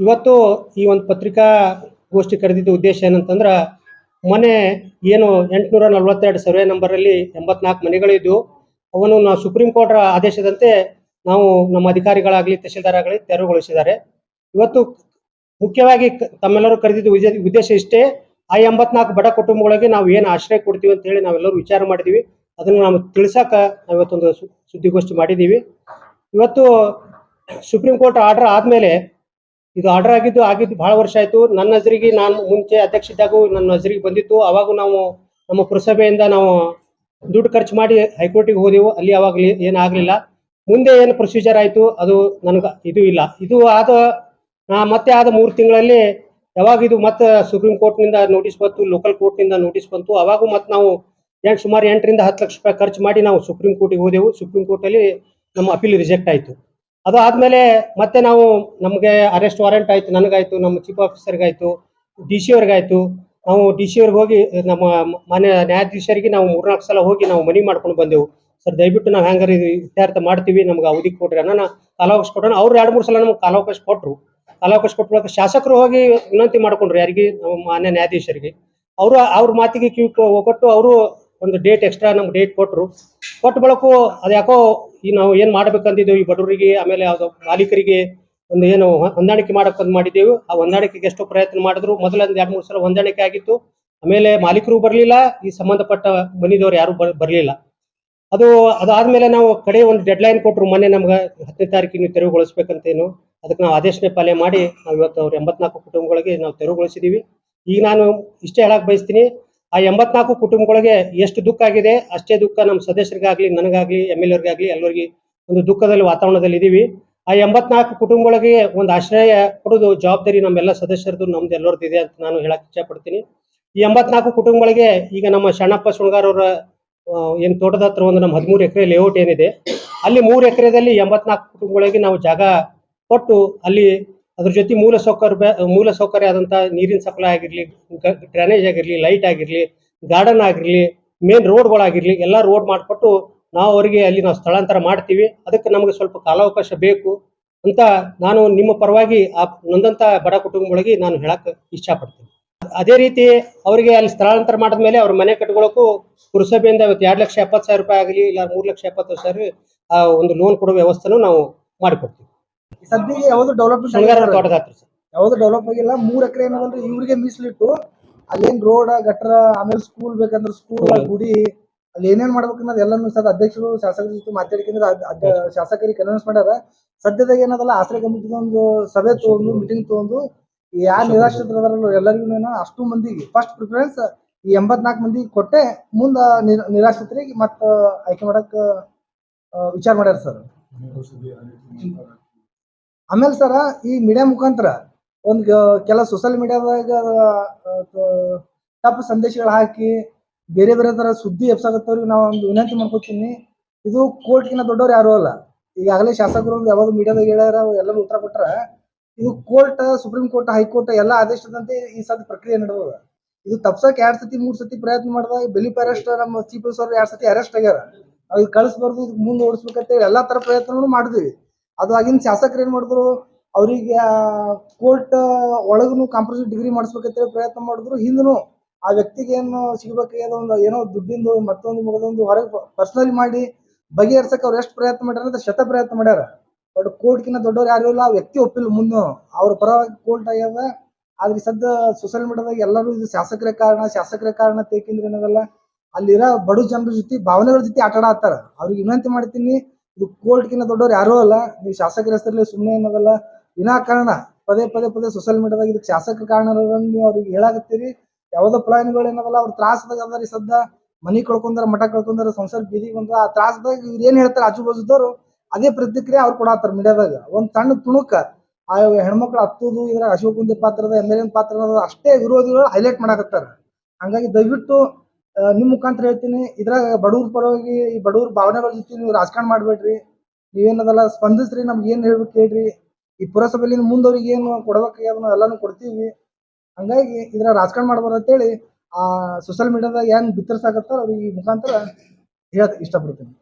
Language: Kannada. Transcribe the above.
ಇವತ್ತು ಈ ಒಂದು ಪತ್ರಿಕಾ ಗೋಷ್ಠಿ ಕರೆದಿದ್ದ ಉದ್ದೇಶ ಏನಂತಂದ್ರೆ ಮನೆ ಏನು ಎಂಟುನೂರ ನಲವತ್ತೆರಡು ಸರ್ವೆ ನಂಬರಲ್ಲಿ ಎಂಬತ್ನಾಲ್ಕು ಮನೆಗಳಿದ್ವು ಅವನು ನಾವು ಸುಪ್ರೀಂ ಕೋರ್ಟ್ ಆದೇಶದಂತೆ ನಾವು ನಮ್ಮ ಅಧಿಕಾರಿಗಳಾಗಲಿ ತಹಶೀಲ್ದಾರ್ ಆಗಲಿ ತೆರವುಗೊಳಿಸಿದ್ದಾರೆ. ಇವತ್ತು ಮುಖ್ಯವಾಗಿ ತಮ್ಮೆಲ್ಲರೂ ಕರೆದಿದ್ದ ಉದ್ದೇಶ- ಇಷ್ಟೇ, ಆ ಎಂಬತ್ನಾಲ್ಕು ಬಡ ಕುಟುಂಬಗಳಿಗೆ ನಾವು ಏನು ಆಶ್ರಯ ಕೊಡ್ತೀವಿ ಅಂತ ಹೇಳಿ ನಾವೆಲ್ಲರೂ ವಿಚಾರ ಮಾಡಿದ್ದೀವಿ ಅದನ್ನು ನಾವು ತಿಳಿಸಕ ನಾವಿವತ್ತೊಂದು ಸುದ್ದಿಗೋಷ್ಠಿ ಮಾಡಿದ್ದೀವಿ ಇವತ್ತು ಸುಪ್ರೀಂ ಕೋರ್ಟ್ ಆರ್ಡರ್ ಆದ್ಮೇಲೆ ಇದು ಆರ್ಡರ್ ಆಗಿದ್ದು ಆಗಿದ್ದು ಬಹಳ ವರ್ಷ ಆಯ್ತು. ನನ್ನ ನಜರಿಗೆ ನಾನು ಮುಂಚೆ ಅಧ್ಯಕ್ಷ ಇದ್ದಾಗೂ ನನ್ನ ನಜರಿಗೆ ಬಂದಿತ್ತು. ಅವಾಗ ನಾವು ನಮ್ಮ ಪುರಸಭೆಯಿಂದ ನಾವು ದುಡ್ಡು ಖರ್ಚು ಮಾಡಿ ಹೈಕೋರ್ಟಿಗೆ ಹೋದೆವು. ಅಲ್ಲಿ ಅವಾಗ ಏನಾಗಲಿಲ್ಲ. ಮುಂದೆ ಏನು ಪ್ರೊಸೀಜರ್ ಆಯಿತು, ಅದು ನನಗೆ ಇದು ಇಲ್ಲ. ಇದು ಆದ ಮತ್ತೆ ಆದ ಮೂರು ತಿಂಗಳಲ್ಲಿ ಯಾವಾಗ ಇದು ಮತ್ತೆ ಸುಪ್ರೀಂ ಕೋರ್ಟ್ನಿಂದ ನೋಟಿಸ್ ಬಂತು ಲೋಕಲ್ ಕೋರ್ಟ್ನಿಂದ ನೋಟಿಸ್ ಬಂತು. ಅವಾಗೂ ಮತ್ತೆ ನಾವು ಎಂಟು ಸುಮಾರು ಎಂಟರಿಂದ ಹತ್ತು ಲಕ್ಷ ರೂಪಾಯಿ ಖರ್ಚು ಮಾಡಿ ನಾವು ಸುಪ್ರೀಂ ಕೋರ್ಟಿಗೆ ಹೋದೆವು. ಸುಪ್ರೀಂ ಕೋರ್ಟಲ್ಲಿ ನಮ್ಮ ಅಪೀಲ್ ರಿಜೆಕ್ಟ್ ಆಯಿತು. ಅದು ಆದ್ಮೇಲೆ ಮತ್ತೆ ನಾವು ನಮಗೆ ಅರೆಸ್ಟ್ ವಾರೆಂಟ್ ಆಯ್ತು, ನನಗಾಯ್ತು, ನಮ್ಮ ಚೀಫ್ ಆಫೀಸರ್ಗಾಯ್ತು ಡಿ ಸಿ ಅವ್ರಿಗಾಯ್ತು. ನಾವು ಡಿ ಸಿ ಅವ್ರಿಗೆ ಹೋಗಿ, ನಮ್ಮ ಮಾನ್ಯ ನ್ಯಾಯಾಧೀಶರಿಗೆ ನಾವು ಮೂರ್ನಾಲ್ಕು ಸಲ ಹೋಗಿ ನಾವು ಮನಿ ಮಾಡ್ಕೊಂಡು ಬಂದೆವು. ಸರ್, ದಯವಿಟ್ಟು ನಾವು ಹ್ಯಾಂಗಾರ ಇದು ಇತ್ಯರ್ಥ ಮಾಡ್ತೀವಿ, ನಮ್ಗೆ ಅವಧಿ ಕೊಡ್ರಿ ಅನ್ನೋ ಕಾಲಾವಕಾಶ ಕೊಟ್ಟು ಅವ್ರು ಎರಡು ಮೂರು ಸಲ ನಮ್ಗೆ ಕಾಲಾವಕಾಶ ಕೊಟ್ಟರು ಕಾಲಾವಕಾಶ ಕೊಟ್ಟ ಶಾಸಕರು ಹೋಗಿ ವಿನಂತಿ ಮಾಡ್ಕೊಂಡ್ರು ಯಾರಿಗೆ, ನಮ್ಮ ಮಾನ್ಯ ನ್ಯಾಯಾಧೀಶರಿಗೆ. ಅವರು, ಅವ್ರ ಮಾತಿಗೆ ಕಿವಿ ಕೊಟ್ಟು ಅವರು ಒಂದು ಡೇಟ್ ಎಕ್ಸ್ಟ್ರಾ ನಮ್ಗೆ ಡೇಟ್ ಕೊಟ್ಟರು ಕೊಟ್ಟ ಬಳಕು ಅದು ಯಾಕೋ ಈ ನಾವು ಏನು ಮಾಡ್ಬೇಕಂತಿದ್ದೇವೆ ಈ ಬಡವರಿಗೆ, ಆಮೇಲೆ ಅದು ಮಾಲೀಕರಿಗೆ ಒಂದು ಏನು ಹೊಂದಾಣಿಕೆ ಮಾಡಕ್ಕಂತ ಮಾಡಿದ್ದೇವೆ. ಆ ಹೊಂದಾಣಿಕೆಗೆ ಎಷ್ಟೋ ಪ್ರಯತ್ನ ಮಾಡಿದ್ರು. ಮೊದಲ ಒಂದು ಎರಡು ಮೂರು ಸಲ ಹೊಂದಾಣಿಕೆ ಆಗಿತ್ತು. ಆಮೇಲೆ ಮಾಲೀಕರು ಬರಲಿಲ್ಲ, ಈ ಸಂಬಂಧಪಟ್ಟ ಮನಿದವ್ರು ಯಾರು ಬರಲಿಲ್ಲ. ಅದು ಅದಾದ್ಮೇಲೆ ನಾವು ಕಡೆ ಒಂದು ಡೆಡ್ಲೈನ್ ಕೊಟ್ಟರು ಮೊನ್ನೆ ನಮ್ಗೆ ಹತ್ತನೇ ತಾರೀಕಿಗೆ ನೀವು ತೆರವುಗೊಳಿಸ್ಬೇಕಂತೇನು. ಅದಕ್ಕೆ ನಾವು ಆದೇಶನೇ ಪಾಲನೆ ಮಾಡಿ ನಾವು ಇವತ್ತು ಅವ್ರ ಎಂಬತ್ನಾಲ್ಕು ಕುಟುಂಬಗಳಿಗೆ ನಾವು ತೆರವುಗೊಳಿಸಿದ್ದೀವಿ ಈಗ ನಾನು ಇಷ್ಟೇ ಹೇಳಕ್ಕೆ ಬಯಸ್ತೀನಿ ಆ ಎಂಬತ್ನಾಲ್ಕು ಕುಟುಂಬಗಳಿಗೆ ಎಷ್ಟು ದುಃಖ ಆಗಿದೆ, ಅಷ್ಟೇ ದುಃಖ ನಮ್ಮ ಸದಸ್ಯರಿಗಾಗ್ಲಿ, ನನಗಾಗ್ಲಿ, ಎಂ ಎಲ್ ಅವ್ರಿಗಾಗ್ಲಿ, ಎಲ್ಲರಿಗೆ ಒಂದು ದುಃಖದಲ್ಲಿ ವಾತಾವರಣದಲ್ಲಿ ಇದೀವಿ. ಆ ಎಂಬತ್ನಾಲ್ಕು ಕುಟುಂಬಗಳಿಗೆ ಒಂದು ಆಶ್ರಯ ಕೊಡೋದು ಜವಾಬ್ದಾರಿ ನಮ್ಮೆಲ್ಲ ಸದಸ್ಯರದು ನಮ್ದು ಎಲ್ಲರದ್ದು ಇದೆ ಅಂತ ನಾನು ಹೇಳಕ್ ಇಚ್ಛಪಡ್ತೀನಿ. ಈ ಎಂಬತ್ನಾಲ್ಕು ಕುಟುಂಬಗಳಿಗೆ ಈಗ ನಮ್ಮ ಶರಣಪ್ಪ ಅವರ ಏನು ತೋಟದ ಹತ್ರ ಒಂದು ನಮ್ಮ ಹದಿಮೂರು ಎಕರೆ ಲೇಔಟ್ ಏನಿದೆ, ಅಲ್ಲಿ ಮೂರು ಎಕರೆದಲ್ಲಿ ಎಂಬತ್ನಾಲ್ಕು ಕುಟುಂಬಗಳಿಗೆ ನಾವು ಜಾಗ ಕೊಟ್ಟು ಅಲ್ಲಿ ಅದ್ರ ಜೊತೆ ಮೂಲ ಸೌಕರ್ಯ ಮೂಲ ಸೌಕರ್ಯ ಆದಂಥ ನೀರಿನ ಸಪ್ಲೈ ಆಗಿರಲಿ ಡ್ರೈನೇಜ್ ಆಗಿರಲಿ ಲೈಟ್ ಆಗಿರಲಿ ಗಾರ್ಡನ್ ಆಗಿರಲಿ ಮೇನ್ ರೋಡ್ಗಳಾಗಿರಲಿ ಎಲ್ಲ ರೋಡ್ ಮಾಡಿಕೊಟ್ಟು ನಾವು ಅವರಿಗೆ ಅಲ್ಲಿ ನಾವು ಸ್ಥಳಾಂತರ ಮಾಡ್ತೀವಿ. ಅದಕ್ಕೆ ನಮಗೆ ಸ್ವಲ್ಪ ಕಾಲಾವಕಾಶ ಬೇಕು ಅಂತ ನಾನು ನಿಮ್ಮ ಪರವಾಗಿ ಆ ನೊಂದಂಥ ಬಡ ಕುಟುಂಬಗಳಿಗೆ ನಾನು ಹೇಳಕ್ ಇಷ್ಟಪಡ್ತೀನಿ. ಅದೇ ರೀತಿ ಅವರಿಗೆ ಅಲ್ಲಿ ಸ್ಥಳಾಂತರ ಮಾಡಿದ್ಮೇಲೆ ಅವ್ರ ಮನೆ ಕಟ್ಕೊಳ್ಳೋಕ್ಕೂ ಪುರಸಭೆಯಿಂದ ಇವತ್ತು ಎರಡು ಲಕ್ಷ ಎಪ್ಪತ್ತು ಸಾವಿರ ರೂಪಾಯಿ ಆಗಲಿ, ಇಲ್ಲ ಮೂರು ಲಕ್ಷ ಎಪ್ಪತ್ತು ಸಾವಿರ ಆ ಒಂದು ಲೋನ್ ಕೊಡೋ ವ್ಯವಸ್ಥೆನೂ ನಾವು ಮಾಡಿಕೊಡ್ತೀವಿ. ಸದ್ಯಕ್ಕೆ ಯಾವ್ದು ಡೆವಲಪ್ಮೆಂಟ್ ಶೃಂಗಾರ ತೋಟದ ಹತ್ರ ಸರ್. ಯಾವ್ದು ಡೆವಲಪ್ ಆಗಿಲ್ಲ. ಮೂರ್ ಎಕರೆ ಏನಂದ್ರೆ ಇವ್ರಿಗೆ ಮೀಸಲಿಟ್ಟು ಅಲ್ಲೇನ್ ರೋಡ್ ಗಟ್ರ ಆಮೇಲೆ ಸ್ಕೂಲ್ ಬೇಕಂದ್ರೆ ಸ್ಕೂಲ್ ಗುಡಿ ಅಲ್ಲಿ ಏನೇನ್ ಮಾಡ್ಬೇಕು ಅನ್ನೋದು ಎಲ್ಲಾನು ಸದ ಅಧ್ಯಕ್ಷರು ಶಾಸಕರ ಜೊತೆ ಮಾತಾಡ್ಕೊಂಡ್ರೆ ಅದ್- ಅದ್- ಶಾಸಕರಿಗೆ ಕನ್ವಿನ್ಸ್ ಮಾಡ್ಯಾರ. ಸದ್ಯದಾಗ ಏನದಲ್ಲ ಆಶ್ರಯ ಕಮಿಟಿದ ಒಂದು ಸಭೆ ತಗೊಂಡು ಮೀಟಿಂಗ್ ತಗೊಂಡು ಯಾರು ನಿರಾಶ್ರಿತರಲ್ಲ ಎಲ್ಲರಿಗೂ ಅಷ್ಟು ಮಂದಿಗೆ ಫಸ್ಟ್ ಪ್ರಿಫರೆನ್ಸ್ ಈ ಎಂಬತ್ನಾಲ್ಕು ಮಂದಿ ಕೊಟ್ಟೆ ಮುಂದ ನಿರ- ನಿರಾಶ್ರಿತರಿಗೆ ಮತ್ತ ಆಯ್ಕೆ ಮಾಡಕ್ ವಿಚಾರ ಮಾಡ್ಯಾರ ಸರ್. ಆಮೇಲೆ ಸರ ಈ ಮೀಡಿಯಾ ಮುಖಾಂತರ ಒಂದು ಕೆಲ ಸೋಷಲ್ ಮೀಡಿಯಾದಾಗ ತಪ್ಪು ಸಂದೇಶಗಳು ಹಾಕಿ ಬೇರೆ ಬೇರೆ ತರ ಸುದ್ದಿ ಎಬ್ಸಾಗತ್ತವ್ರಿಗೆ ನಾವು ಒಂದು ವಿನಂತಿ ಮಾಡ್ಕೊತೀನಿ. ಇದು ಕೋರ್ಟ್ಗಿನ ದೊಡ್ಡವ್ರು ಯಾರು ಅಲ್ಲ. ಈಗಾಗಲೇ ಶಾಸಕರು ಒಂದು ಯಾವಾಗ ಮೀಡಿಯಾದಾಗ ಹೇಳ್ಯಾರ ಎಲ್ಲರೂ ಉತ್ತರ ಕೊಟ್ರ ಇದು ಕೋರ್ಟ್ ಸುಪ್ರೀಂ ಕೋರ್ಟ್ ಹೈಕೋರ್ಟ್ ಎಲ್ಲ ಆದೇಶದಂತೆ ಈ ಸದ್ ಪ್ರಕ್ರಿಯೆ ನಡೆದ ಇದು ತಪ್ಸಕ್ಕೆ ಎರಡ್ ಸತಿ, ಮೂರ್ ಸತಿ ಪ್ರಯತ್ನ ಮಾಡಿದಾಗ ಬೆಲಿಪ್ ಅರೆಸ್ಟ್ ನಮ್ಮ ಚೀಫ್ ಮಿನಿಸ್ಟರ್ ಎರಡ್ ಸತಿ ಅರೆಸ್ಟ್ ಆಗ್ಯಾರ. ಅವ್ರಿಗೆ ಕಳಿಸ್ಬಾರ್ದು ಮುಂದ್ ಮುಂದೆ ಓಡಿಸ್ಬೇಕಂತ ಎಲ್ಲಾ ತರ ಪ್ರಯತ್ನಗಳು ಮಾಡಿದ್ವಿ. ಅದು ಆಗಿನ ಶಾಸಕರು ಏನು ಮಾಡಿದ್ರು, ಅವರಿಗೆ ಕೋರ್ಟ್ ಒಳಗೂ ಕಾಂಪ್ರಸಿವ್ ಡಿಗ್ರಿ ಮಾಡಿಸ್ಬೇಕಂತೇಳಿ ಪ್ರಯತ್ನ ಮಾಡಿದ್ರು. ಹಿಂದೂ ಆ ವ್ಯಕ್ತಿಗೆ ಏನು ಸಿಗ್ಬೇಕಾಗ್ಯದ ಒಂದು ಏನೋ ದುಡ್ಡಿಂದು ಮತ್ತೊಂದು ಮುಗದೊಂದು ಹೊರಗೆ ಪರ್ಸನಲಿ ಮಾಡಿ ಬಗೆಹರ್ಸಕ್ಕೆ ಅವ್ರು ಎಷ್ಟು ಪ್ರಯತ್ನ ಮಾಡ್ಯಾರ ಅಂತ ಶತ ಪ್ರಯತ್ನ ಮಾಡ್ಯಾರ. ಬಟ್ ಕೋರ್ಟ್ಗಿಂತ ದೊಡ್ಡವ್ರು ಯಾರು ಇಲ್ಲ ಆ ವ್ಯಕ್ತಿ ಒಪ್ಪಿಲ್ಲ ಮುಂದೆ. ಅವ್ರ ಪರವಾಗಿ ಕೋರ್ಟ್ ಆಗ್ಯದ. ಆದ್ರೆ ಸದ್ಯ ಸೋಷಿಯಲ್ ಮೀಡಿಯಾದಾಗ ಎಲ್ಲರೂ ಇದು ಶಾಸಕರೇ ಕಾರಣ ಶಾಸಕರೇ ಕಾರಣ ತೇಕಿಂದ್ರೆ ಏನದಲ್ಲ ಅಲ್ಲಿರೋ ಬಡ ಜನರ ಜೊತೆ ಭಾವನೆಗಳ ಜೊತೆ ಆಟ ಆಡ್ತಾರ ಅವ್ರಿಗೆ ವಿನಂತಿ ಮಾಡ್ತೀನಿ ಇದು ಕೋರ್ಟ್ಗಿನ್ನ ದೊಡ್ಡವ್ರು ಯಾರೂ ಅಲ್ಲ, ನೀವು ಶಾಸಕರ ಹೆಸರಲ್ಲಿ ಸುಮ್ಮನೆ ಏನದಲ್ಲ ವಿನಾಕಾರಣ ಪದೇ ಪದೇ ಪದೇ ಸೋಷಿಯಲ್ ಮೀಡಿಯಾದಾಗ ಇದಕ್ಕೆ ಶಾಸಕ ಕಾರಣ ನೀವು ಅವ್ರಿಗೆ ಹೇಳಾಕತ್ತೀರಿ. ಯಾವುದೋ ಪ್ಲಾನ್ಗಳು ಏನದಲ್ಲ, ಅವ್ರ ತ್ರಾಸದಾಗ ಅದ ರೀ ಸದ್ದ. ಮನಿ ಕಳ್ಕೊಂಡಾರ, ಮಠ ಕಳ್ಕೊಂಡಾರ, ಸಂಸಾರ ಬೀದಿಗೆ ಬಂದ್ರ ಆ ತ್ರಾಸದಾಗ ಇವ್ರು ಏನ್ ಹೇಳ್ತಾರೆ ಆಜು ಬಾಜುದವ್ರು ಅದೇ ಪ್ರತಿಕ್ರಿಯೆ ಅವ್ರು ಕೊಡತ್ತಾರ ಮೀಡಿಯಾದಾಗ. ಒಂದ್ ಸಣ್ಣ ತುಣುಕ, ಆ ಹೆಣ್ಮಕ್ಳು ಹತ್ತುದು, ಇದ್ರಾಗ ಅಶೋಕ್ ಕುಂದಿ ಪಾತ್ರದ ಎಂ ಎಲ್ ಎನ್ ಪಾತ್ರ ಅನ್ನೋದು ಅಷ್ಟೇ ವಿರೋಧಿಗಳು ಹೈಲೈಟ್ ಮಾಡಾಕತ್ತಾರ. ಹಂಗಾಗಿ ದಯವಿಟ್ಟು ನಿಮ್ ಮುಖಾಂತರ ಹೇಳ್ತೀನಿ. ಇದ್ರಾಗ ಬಡವ್ರ ಪರವಾಗಿ ಈ ಬಡವ್ರ ಭಾವನೆಗಳ ಜೊತೆ ನೀವು ರಾಜಕಾರಣ ಮಾಡ್ಬೇಡ್ರಿ. ನೀವೇನದಲ್ಲ ಸ್ಪಂದಿಸ್ರಿ, ನಮ್ಗೆ ಏನ್ ಹೇಳ್ಬೇಕು ಹೇಳ್ರಿ ಈ ಪುರಸಭೆಯಲ್ಲಿ ಮುಂದವ್ರಿಗೆ ಏನು ಕೊಡ್ಬೇಕಾಗ್ಯದ ಅದನ್ನ ಎಲ್ಲಾನು ಕೊಡ್ತೀವಿ. ಹಂಗಾಗಿ ಇದ್ರ ರಾಜಕಾರಣ ಮಾಡ್ಬಾರ್ದು ಅಂತೇಳಿ ಆ ಸೋಷಿಯಲ್ ಮೀಡಿಯಾದಾಗ ಏನ್ ಬಿತ್ತರಿಸಾಕತ್ತಾರ ಅವ್ರಿಗೆ ಈ ಮುಖಾಂತರ ಹೇಳಕ್ ಇಷ್ಟಪಡ್ತೀನಿ.